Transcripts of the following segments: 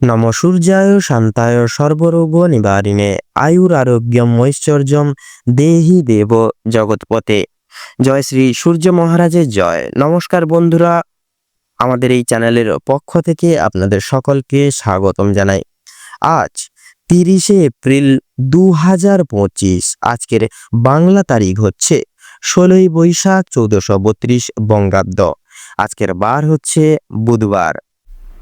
নম সূর্যায় শান্তায় সর্বরোগ নিবারিণে, আয়ুর আরোগ্যম ঐশ্বর্যম দেহি দেব জগৎপথে। জয় শ্রী সূর্য মহারাজের জয়। নমস্কার বন্ধুরা, আমাদের এই চ্যানেলের পক্ষ থেকে আপনাদের সকলকে স্বাগতম জানাই। আজ তিরিশে এপ্রিল দু হাজার পঁচিশ, আজকের বাংলা তারিখ হচ্ছে ষোলোই বৈশাখ চৌদ্দশো বত্রিশ বঙ্গাব্দ। আজকের বার হচ্ছে বুধবার।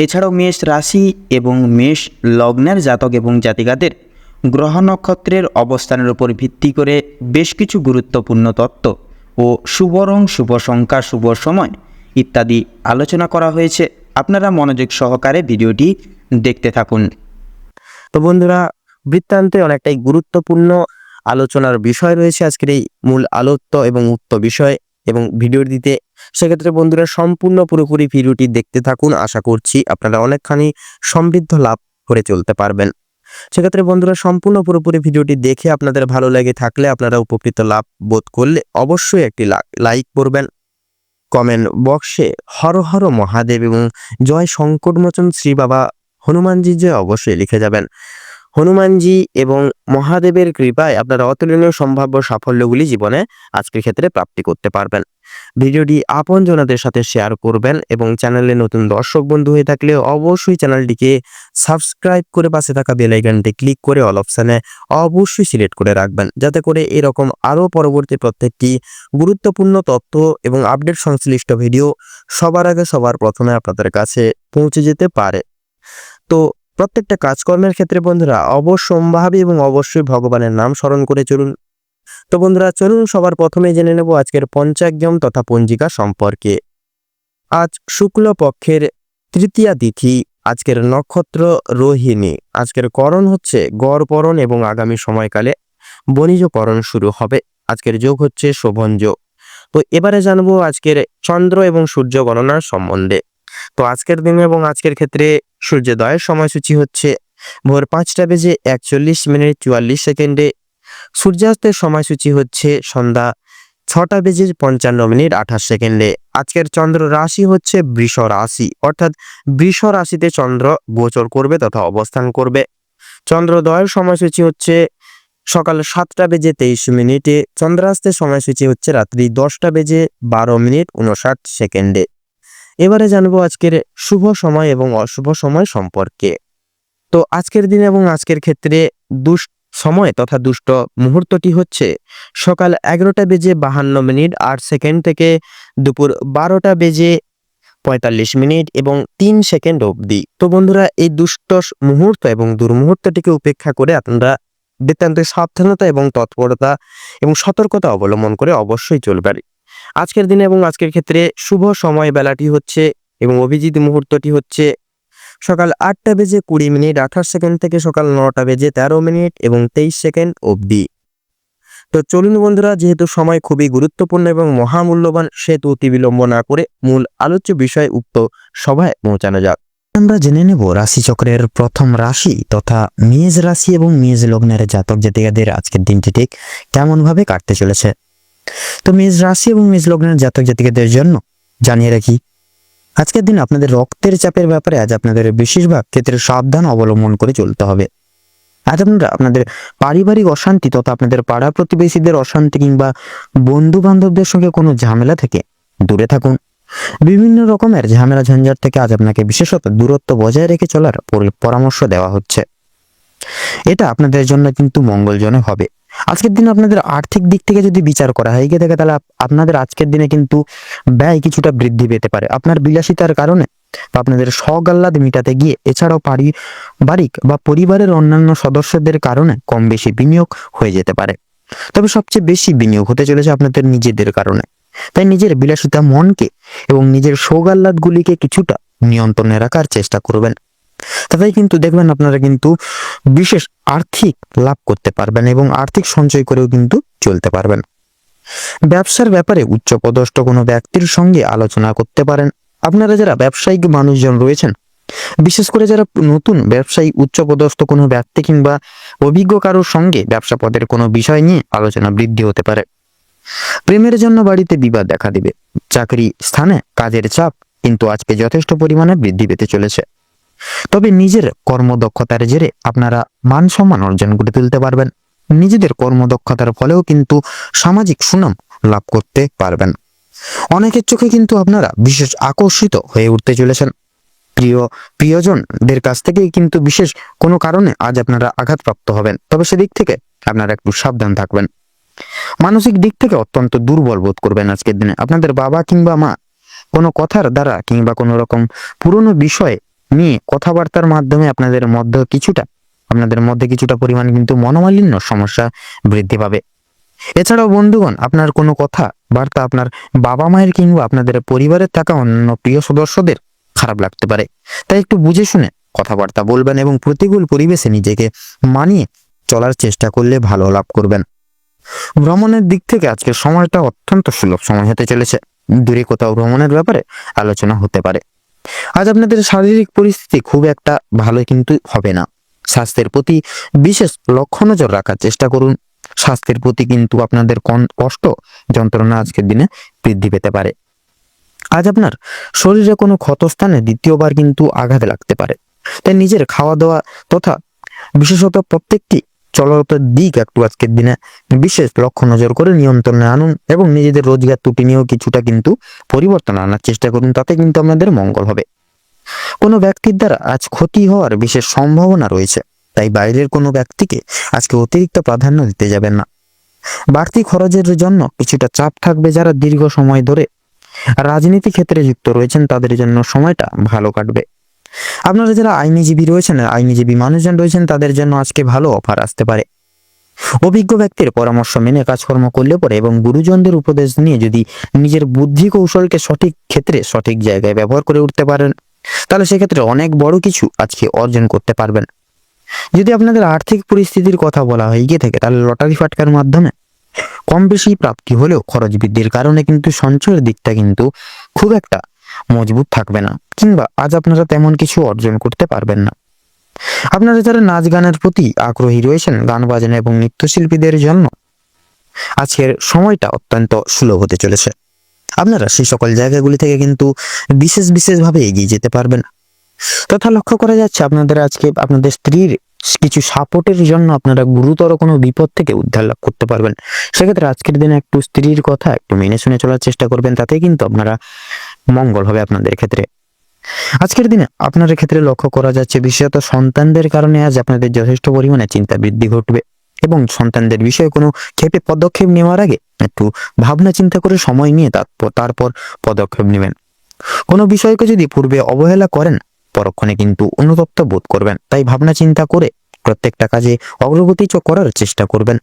এছাড়াও মেষ রাশি এবং মেষ লগ্নের জাতক এবং জাতিকাদের গ্রহ নক্ষত্রের অবস্থানের উপর ভিত্তি করে বেশ কিছু গুরুত্বপূর্ণ তত্ত্ব ও শুভ রং শুভ সংখ্যা, শুভ সময় ইত্যাদি আলোচনা করা হয়েছে। আপনারা মনোযোগ সহকারে ভিডিওটি দেখতে থাকুন। তো বন্ধুরা, বৃত্তান্তে অনেকটাই গুরুত্বপূর্ণ আলোচনার বিষয় রয়েছে আজকের এই মূল আলোত্য এবং উক্ত বিষয় এবং ভিডিও দিতে সেক্ষেত্রে বন্ধুরা, সম্পূর্ণ পুরোপুরি ভিডিওটি দেখতে থাকুন। আশা করছি আপনারা অনেকখানি সমৃদ্ধ লাভ করে চলতে পারবেন। সেক্ষেত্রে বন্ধুরা, সম্পূর্ণ পুরোপুরি ভিডিওটি দেখে আপনাদের ভালো লেগে থাকলে আপনারা উপকৃত লাভ বোধ করলে অবশ্যই একটি লাইক করবেন। কমেন্ট বক্সে হর হর মহাদেব এবং জয় সংকটমোচন শ্রী বাবা হনুমানজি জয় অবশ্যই লিখে যাবেন। হনুমানজি এবং মহাদেবের কৃপায় আপনারা অতুলনীয় সম্ভাব্য সাফল্যগুলি জীবনে আজকের ক্ষেত্রে প্রাপ্তি করতে পারবেন। ভিডিওটি আপন জনাদের সাথে শেয়ার করবেন এবং চ্যানেলে নতুন দর্শক বন্ধু হয়ে থাকলে অবশ্যই চ্যানেলটিকে সাবস্ক্রাইব করে পাশে থাকা বেল আইকনটি ক্লিক করে অল অপশানে অবশ্যই সিলেক্ট করে রাখবেন। যাতে করে এরকম আরও পরবর্তী প্রত্যেকটি গুরুত্বপূর্ণ তথ্য এবং আপডেট সংশ্লিষ্ট ভিডিও সবার আগে সবার প্রথমে আপনাদের কাছে পৌঁছে যেতে পারে। তো প্রত্যেকটা কাজকর্মের ক্ষেত্রে বন্ধুরা অবশ্যম্ভাবী এবং অবশ্যই ভগবানের নাম স্মরণ করে চলুন। তো বন্ধুরা, চলুন সবার প্রথমে জেনে নেব আজকের পঞ্চাগ্যম তথা পঞ্জিকা সম্পর্কে। আজ শুক্ল পক্ষের তৃতীয়া তিথি, আজকের নক্ষত্র রোহিণী। আজকের করণ হচ্ছে গড়পরণ এবং আগামী সময়কালে বণিজ করণ শুরু হবে। আজকের যোগ হচ্ছে শোভন যোগ। তো এবারে জানব আজকের চন্দ্র এবং সূর্য গণনার সম্বন্ধে। তো আজকের দিনে এবং আজকের ক্ষেত্রে সূর্যোদয়ের সময়সূচি হচ্ছে ভোর পাঁচটা বেজে একচল্লিশ মিনিট চুয়াল্লিশ সেকেন্ডে সূর্যাস্তের সময়সূচি হচ্ছে সন্ধ্যা ছটা বেজে পঞ্চান্ন মিনিট আঠাশ সেকেন্ডে। আজকের চন্দ্র রাশি হচ্ছে বৃষ রাশি, অর্থাৎ বৃষ রাশিতে চন্দ্র গোচর করবে তথা অবস্থান করবে। চন্দ্রোদয়ের সময়সূচি হচ্ছে সকাল সাতটা বেজে তেইশ মিনিটে, চন্দ্রাস্তের সময়সূচি হচ্ছে রাত্রি দশটা বেজে বারো মিনিট উনষাট সেকেন্ডে। এবারে জানব আজকের শুভ সময় এবং অশুভ সময় সম্পর্কে। তো আজকের দিন এবং আজকের ক্ষেত্রে দুষ্ট সময় তথা দুষ্ট মুহূর্তটি হচ্ছে সকাল এগারোটা বেজে বাহান্ন মিনিট আট সেকেন্ড থেকে দুপুর বারোটা বেজে পঁয়তাল্লিশ মিনিট এবং তিন সেকেন্ড অবধি। তো বন্ধুরা, এই দুষ্ট মুহূর্ত এবং দুর্মুহূর্তটিকে উপেক্ষা করে আপনারা নিতান্ত সাবধানতা এবং তৎপরতা এবং সতর্কতা অবলম্বন করে অবশ্যই চলবেন। আজকের দিনে এবং আজকের ক্ষেত্রে শুভ সময় বেলাটি হচ্ছে এবং অভিজিৎ মুহূর্তটি হচ্ছে সকাল আটটা বেজে কুড়ি মিনিট, আঠাশ সেকেন্ড থেকে সকাল নটা বেজে তেরো মিনিট এবং তেইশ সেকেন্ড অবধি। তো চলুন বন্ধুরা, যেহেতু সময় খুবই গুরুত্বপূর্ণ এবং মহামূল্যবান, সেহেতু অতি বিলম্ব না করে মূল আলোচ্য বিষয় উক্ত সভায় পৌঁছানো যাক। আমরা জেনে নেব রাশিচক্রের প্রথম রাশি তথা মেজ রাশি এবং মেষ লগ্নের জাতক জাতিকাদের আজকের দিনটি ঠিক কেমন ভাবে কাটতে চলেছে। তো মেজ রাশি এবং মেজ লগ্নের জাতক জাতিকাদের জন্য জানিয়ে রাখি আজকের দিন আপনাদের রক্তের চাপের ব্যাপারে আজ আপনাদের বেশিরভাগ ক্ষেত্রে সাবধান অবলম্বন করে চলতে হবে। আজ আপনারা আপনাদের পারিবারিক অশান্তি তথা আপনাদের পাড়া প্রতিবেশীদের অশান্তি কিংবা বন্ধু বান্ধবদের সঙ্গে কোনো ঝামেলা থেকে দূরে থাকুন। বিভিন্ন রকমের ঝামেলা ঝঞ্ঝাট থেকে আজ আপনাকে বিশেষত দূরত্ব বজায় রেখে চলার পরি- পরামর্শ দেওয়া হচ্ছে। এটা আপনাদের জন্য কিন্তু মঙ্গলজনক হবে। আজকের দিন আপনাদের আর্থিক দিক থেকে যদি বিচার করা হয় গিয়ে থাকে তাহলে আপনাদের আজকের দিনে কিন্তু ব্যয় কিছুটা বৃদ্ধি পেতে পারে। আপনার বিলাসিতার কারণে বা আপনাদের স্বগাল্লাদ মিটাতে গিয়ে, এছাড়াও পারিবারিক বা পরিবারের অন্যান্য সদস্যদের কারণে কম বেশি বিনিয়োগ হয়ে যেতে পারে। তবে সবচেয়ে বেশি বিনিয়োগ হতে চলেছে আপনাদের নিজেদের কারণে। তাই নিজের বিলাসিতা মনকে এবং নিজের সৌগাল্লাদগুলিকে কিছুটা নিয়ন্ত্রণে রাখার চেষ্টা করবেন। তাতেই কিন্তু দেখবেন আপনারা কিন্তু বিশেষ আর্থিক লাভ করতে পারবেন এবং আর্থিক সঞ্চয় করেও কিন্তু চলতে পারবেন। ব্যবসার ব্যাপারে উচ্চপদস্থ কোনো ব্যক্তির সঙ্গে আলোচনা করতে পারেন। আপনারা যারা ব্যবসায়িক মানুষজন রয়েছেন, বিশেষ করে যারা নতুন ব্যবসায়ী, উচ্চপদস্থ কোনো ব্যক্তি কিংবা অভিজ্ঞ কারোর সঙ্গে ব্যবসা পদের কোনো বিষয় নিয়ে আলোচনা বৃদ্ধি হতে পারে। প্রেমের জন্য বাড়িতে বিবাদ দেখা দিবে। চাকরি স্থানে কাজের চাপ কিন্তু আজকে যথেষ্ট পরিমাণে বৃদ্ধি পেতে চলেছে। তবে নিজের কর্মদক্ষতার জেরে আপনারা মান সম্মান অর্জন করে তুলতে পারবেন। নিজেদের কর্মদক্ষতার ফলেও কিন্তু সামাজিক সুনাম লাভ করতে পারবেন। অনেকের চোখে কিন্তু আপনারা বিশেষ আকর্ষিত হয়ে উঠতে চলেছেন। প্রিয় প্রিয়জনদের কাছ থেকেই কিন্তু বিশেষ কোনো কারণে আজ আপনারা আঘাতপ্রাপ্ত হবেন, তবে সেদিক থেকে আপনারা একটু সাবধান থাকবেন। মানসিক দিক থেকে অত্যন্ত দুর্বল বোধ করবেন আজকের দিনে। আপনাদের বাবা কিংবা মা কোনো কথার দ্বারা কিংবা কোনো রকম পুরনো বিষয়ে নিয়ে কথাবার্তার মাধ্যমে আপনাদের মধ্যে কিছুটা, আপনাদের মধ্যে কিছুটা পরিমাণ কিন্তু মনোমালিন্য সমস্যা বৃদ্ধি পাবে। এছাড়াও বন্ধুগণ, আপনার কোনো কথা, বার্তা আপনার বাবা মায়ের কিংবা আপনাদের পরিবারের থাকা অন্য প্রিয় সদস্যদের খারাপ লাগতে পারে। তাই একটু বুঝে শুনে কথাবার্তা বলবেন এবং প্রতিকূল পরিবেশে নিজেকে মানিয়ে চলার চেষ্টা করলে ভালো লাভ করবেন। ভ্রমণের দিক থেকে আজকের সময়টা অত্যন্ত সুলভ সময় হতে চলেছে। দূরে কোথাও ভ্রমণের ব্যাপারে আলোচনা হতে পারে। আজ আপনাদের শারীরিক পরিস্থিতি খুব একটা ভালো কিন্তু হবে না। স্বাস্থ্যের প্রতি বিশেষ লক্ষ্য নজর রাখার চেষ্টা করুন। স্বাস্থ্যের প্রতি কিন্তু আপনাদের কন- কষ্ট, যন্ত্রণা আজকের দিনে বৃদ্ধি পেতে পারে। আজ আপনার শরীরে কোনো ক্ষতস্থানে দ্বিতীয়বার কিন্তু আঘাত লাগতে পারে। তাই নিজের খাওয়া দাওয়া তথা বিশেষত প্রত্যেকটি চলতের দিক একটু আজকের দিনে বিশেষ লক্ষ্য নজর করে নিয়ন্ত্রণে আনুন এবং নিজেদের রোজগার ত্রুটি নিয়েও কিছুটা কিন্তু পরিবর্তন আনার চেষ্টা করুন, তাতে কিন্তু আপনাদের মঙ্গল হবে। কোনো ব্যক্তির দ্বারা আজ ক্ষতি হওয়ার বিশেষ সম্ভাবনা রয়েছে, তাই বাইরের কোনো ব্যক্তিকে আজকে অতিরিক্ত প্রাধান্য দিতে যাবেন না। বাড়তি খরচের জন্য কিছুটা চাপ থাকবে যারা দীর্ঘ সময় ধরে রাজনীতি ক্ষেত্রে যুক্ত রয়েছেন, তাদের জন্য সময়টা ভালো কাটবে। আপনারা যারা আইনজীবী রয়েছেন আইনজীবী মানুষজন রয়েছেন, তাদের জন্য আজকে ভালো অফার আসতে পারে। অভিজ্ঞ ব্যক্তির পরামর্শ মেনে কাজকর্ম করলে পরে এবং গুরুজনদের উপদেশ নিয়ে যদি নিজের বুদ্ধি কৌশলকে সঠিক ক্ষেত্রে সঠিক জায়গায় ব্যবহার করে উঠতে পারেন, তাহলে সেক্ষেত্রে অনেক বড় কিছু আজকে অর্জন করতে পারবেন। যদি আপনাদের আর্থিক পরিস্থিতির কথা বলা হয় গিয়ে থাকে, তাহলে লটারি ফাটকার মাধ্যমে কম বেশি প্রাপ্তি হলেও খরচ বৃদ্ধির কারণে কিন্তু সঞ্চয়ের দিকটা কিন্তু খুব একটা মজবুত থাকবে না, কিংবা আজ আপনারা তেমন কিছু অর্জন করতে পারবেন না। আপনারা যারা নাচ গানের প্রতি আগ্রহী রয়েছেন, গান বাজনা এবং নৃত্যশিল্পীদের জন্য আজকের সময়টা অত্যন্ত সুলভ হতে চলেছে। আপনারা সেই সকল জায়গাগুলি থেকে কিন্তু বিশেষ বিশেষভাবে এগিয়ে যেতে পারবেন। তথা লক্ষ্য করা যাচ্ছে আপনাদের আজকে আপনাদের স্ত্রীর কিছু সাপোর্টের জন্য আপনারা গুরুতর কোনো বিপদ থেকে উদ্ধার লাভ করতে পারবেন। সেক্ষেত্রে আজকের দিনে একটু স্ত্রীর কথা একটু মেনে শুনে চলার চেষ্টা করবেন, তাতে কিন্তু আপনারা মঙ্গল হবে আপনাদের ক্ষেত্রে। আজকের দিনে আপনাদের ক্ষেত্রে লক্ষ্য করা যাচ্ছে, বিশেষত সন্তানদের কারণে আজ আপনাদের যথেষ্ট পরিমাণে চিন্তা বৃদ্ধি ঘটবে এবং সন্তানদের বিষয়ে কোনো ক্ষেপে পদক্ষেপ নেওয়ার আগে একটু ভাবনা চিন্তা করে সময় নিয়ে তারপর পদক্ষেপ নেবেন। কোনো বিষয়কে যদি পূর্বে অবহেলা করেন, পরক্ষণে কিন্তু অনুতপ্ত বোধ করবেন। তাই ভাবনা চিন্তা করে প্রত্যেকটা কাজে অগ্রগতি করার চেষ্টা করবেন।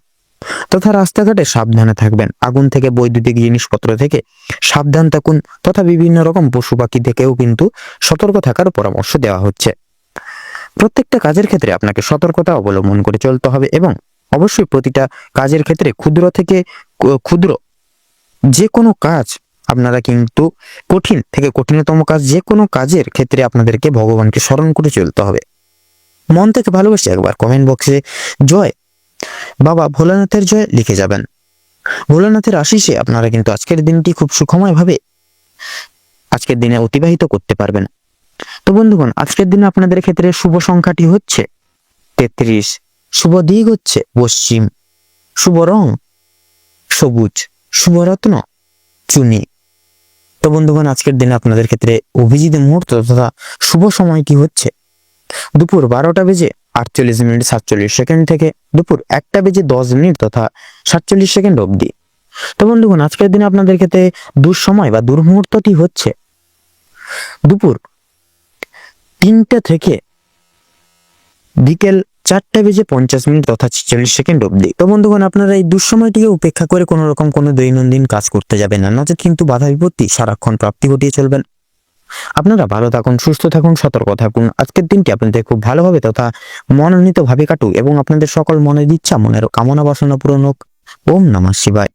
তথা রাস্তাঘাটে সাবধানে থাকবেন। আগুন থেকে বৈদ্যুতিক জিনিসপত্র থেকে সাবধান থাকুন তথা বিভিন্ন রকম পশু পাখি থেকেও কিন্তু সতর্ক থাকার পরামর্শ দেওয়া হচ্ছে। প্রত্যেকটা কাজের ক্ষেত্রে আপনাকে সতর্কতা অবলম্বন করে চলতে হবে এবং অবশ্যই প্রতিটা কাজের ক্ষেত্রে ক্ষুদ্র থেকে ক্ষুদ্র যে কোনো কাজ আপনারা কিন্তু কঠিন থেকে কঠিনতম কাজ যে কোনো কাজের ক্ষেত্রে আপনাদেরকে ভগবানকে স্মরণ করে চলতে হবে। মন থেকে ভালোবেসে একবার কমেন্ট বক্সে জয়। বাবা ভোলানাথের জয় লিখে যাবেন। ভোলানাথের আশিসে আপনারা কিন্তু আজকের দিনটি খুব সুখময়ভাবে আজকের দিনে অতিবাহিত করতে পারবেন। তো বন্ধুগণ, আজকের দিনে আপনাদের ক্ষেত্রে শুভ সংখ্যাটি হচ্ছে তেত্রিশ, শুভ দিক হচ্ছে পশ্চিম, শুভ রং সবুজ শুভ রত্ন চুনি। তো বন্ধুগণ, আজকের দিনে আপনাদের ক্ষেত্রে অভিজিৎ মুহূর্ত তথা শুভ সময়টি হচ্ছে দুপুর বারোটা বেজে আটচল্লিশ মিনিট সাতচল্লিশ সেকেন্ড থেকে দুপুর একটা বেজে দশ মিনিট তথা সাতচল্লিশ সেকেন্ড অবধি। তো বন্ধুগণ, আজকের দিনে আপনাদের ক্ষেত্রে দুঃসময় বা দুর্মুহূর্তটি হচ্ছে দুপুর তিনটা থেকে বিকেল চারটা বেজে পঞ্চাশ মিনিট তথা ছেচল্লিশ সেকেন্ড অবধি। তো বন্ধুগণ, আপনারা এই দুঃসময়টিকে উপেক্ষা করে কোনো রকম কোনো দৈনন্দিন কাজ করতে যাবেন না। নচেত কিন্তু বাধা বিপত্তি সারাক্ষণ প্রাপ্তি ঘটিয়ে চলবেন। আপনারা ভালো থাকুন, সুস্থ থাকুন, সতর্ক থাকুন। আজকের দিনটি আপনাদের খুব ভালোভাবে তথা মনোনীতভাবে কাটুক এবং আপনাদের সকল মনের ইচ্ছা, মনের কামনা বাসনা পূরণ হোক। ওম নমঃ শিবায়।